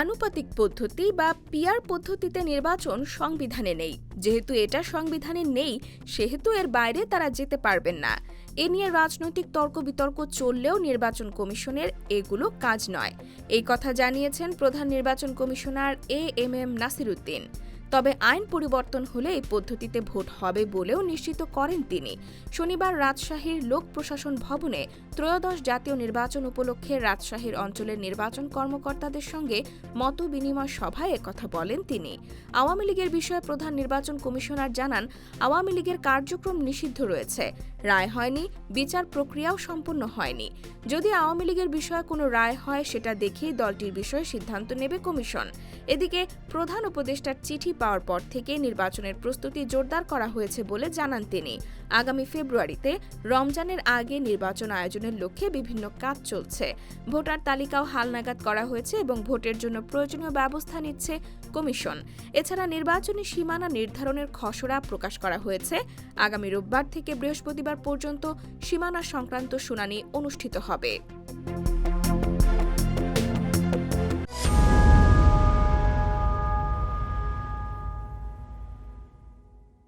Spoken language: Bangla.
আনুপাতিক পদ্ধতি বা পিয়ার পদ্ধতিতে নির্বাচন সংবিধানে নেই। যেহেতু এটা সংবিধানে নেই, সেহেতু এর বাইরে তারা যেতে পারবেন না। এ নিয়ে রাজনৈতিক তর্ক বিতর্ক চললেও নির্বাচন কমিশনের এগুলো কাজ নয়। এই কথা জানিয়েছেন প্রধান নির্বাচন commissioner A M M Nasiruddin. তবে আইন পরিবর্তন হলে এই পদ্ধতিতে ভোট হবে বলেও নিশ্চিত করেন তিনি। শনিবার রাজশাহীর লোক প্রশাসন ভবনে ত্রয়োদশ জাতীয় নির্বাচন উপলক্ষে রাজশাহীর অঞ্চলের নির্বাচন কর্মকর্তাদের সঙ্গে মত বিনিময় সভায় একথা বলেন তিনি। আওয়ামী লীগের বিষয়ে প্রধান নির্বাচন কমিশনার জানান, আওয়ামী লীগের কার্যক্রম নিষিদ্ধ রয়েছে। রায় হয়নি, বিচার প্রক্রিয়াও সম্পূর্ণ হয়নি। যদি আওয়ামী লীগের বিষয়ে কোনো রায় হয়, সেটা দেখেই দলটির বিষয়ে সিদ্ধান্ত নেবে কমিশন। এদিকে প্রধান উপদেষ্টার চিঠি পাওয়ার পর থেকে নির্বাচনের প্রস্তুতি জোরদার করা হয়েছে বলে জানান তিনি। আগামী ফেব্রুয়ারিতে রমজানের আগে নির্বাচন আয়োজনের লক্ষ্যে বিভিন্ন কাজ চলছে। ভোটার তালিকাও হালনাগাদ করা হয়েছে এবং ভোটের জন্য প্রয়োজনীয় ব্যবস্থা নিচ্ছে কমিশন। এছাড়া নির্বাচনী সীমানা নির্ধারণের খসড়া প্রকাশ করা হয়েছে। আগামী রোববার থেকে বৃহস্পতিবার পর্যন্ত সীমানা সংক্রান্ত শুনানি অনুষ্ঠিত হবে।